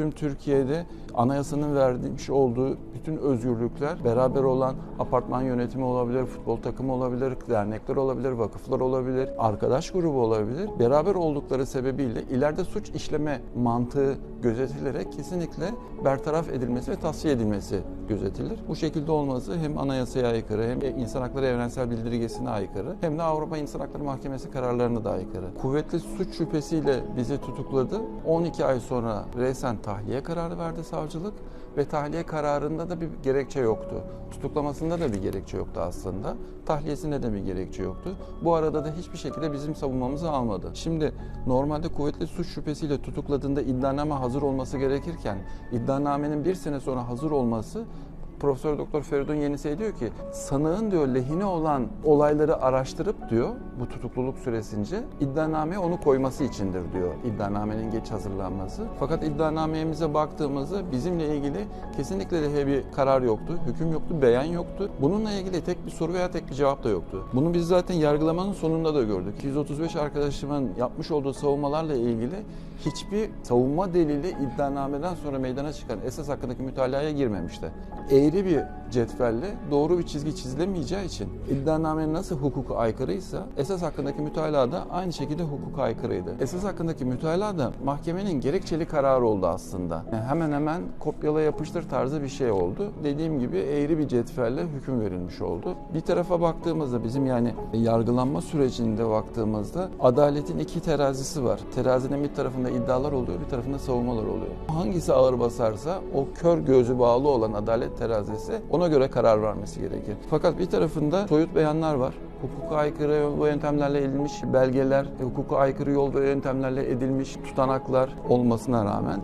Tüm Türkiye'de anayasanın vermiş olduğu bütün özgürlükler beraber olan apartman yönetimi olabilir, futbol takımı olabilir, dernekler olabilir, vakıflar olabilir, arkadaş grubu olabilir. Beraber oldukları sebebiyle ileride suç işleme mantığı gözetilerek kesinlikle bertaraf edilmesi ve tasfiye edilmesi gözetilir. Bu şekilde olması hem anayasaya aykırı hem insan hakları evrensel bildirgesine aykırı hem de Avrupa İnsan Hakları Mahkemesi kararlarına da aykırı. Kuvvetli suç şüphesiyle bizi tutukladı. 12 ay sonra resen tahliye kararı verdi savcılık ve tahliye kararında da bir gerekçe yoktu. Tutuklamasında da bir gerekçe yoktu aslında. Tahliyesinde de bir gerekçe yoktu. Bu arada da hiçbir şekilde bizim savunmamızı almadı. Şimdi normalde kuvvetli suç şüphesiyle tutukladığında iddianame hazır olması gerekirken iddianamenin bir sene sonra hazır olması Profesör Doktor Feridun Yenisey diyor ki sanığın diyor lehine olan olayları araştırıp diyor bu tutukluluk süresince iddianameye onu koyması içindir diyor iddianamenin geç hazırlanması. Fakat iddianamemize baktığımızda bizimle ilgili kesinlikle de bir karar yoktu, hüküm yoktu, beyan yoktu. Bununla ilgili tek bir soru veya tek bir cevap da yoktu. Bunu biz zaten yargılamanın sonunda da gördük. 235 arkadaşımın yapmış olduğu savunmalarla ilgili hiçbir savunma delili iddianameden sonra meydana çıkan esas hakkındaki mütalaya girmemişti. Eğri bir cetvelle doğru bir çizgi çizilemeyeceği için iddianamenin nasıl hukuka aykırıysa esas hakkındaki mütalaa da aynı şekilde hukuka aykırıydı. Esas hakkındaki mütalaa da mahkemenin gerekçeli kararı oldu aslında. Yani hemen hemen kopyala yapıştır tarzı bir şey oldu. Dediğim gibi eğri bir cetvelle hüküm verilmiş oldu. Bir tarafa baktığımızda bizim yani yargılanma sürecinde baktığımızda adaletin iki terazisi var. Terazinin bir tarafında iddialar oluyor, bir tarafında savunmalar oluyor. Hangisi ağır basarsa o kör gözü bağlı olan adalet terazisi ona göre karar vermesi gerekir. Fakat bir tarafında soyut beyanlar var. Hukuka aykırı yol ve yöntemlerle edilmiş belgeler, hukuka aykırı yol ve yöntemlerle edilmiş tutanaklar olmasına rağmen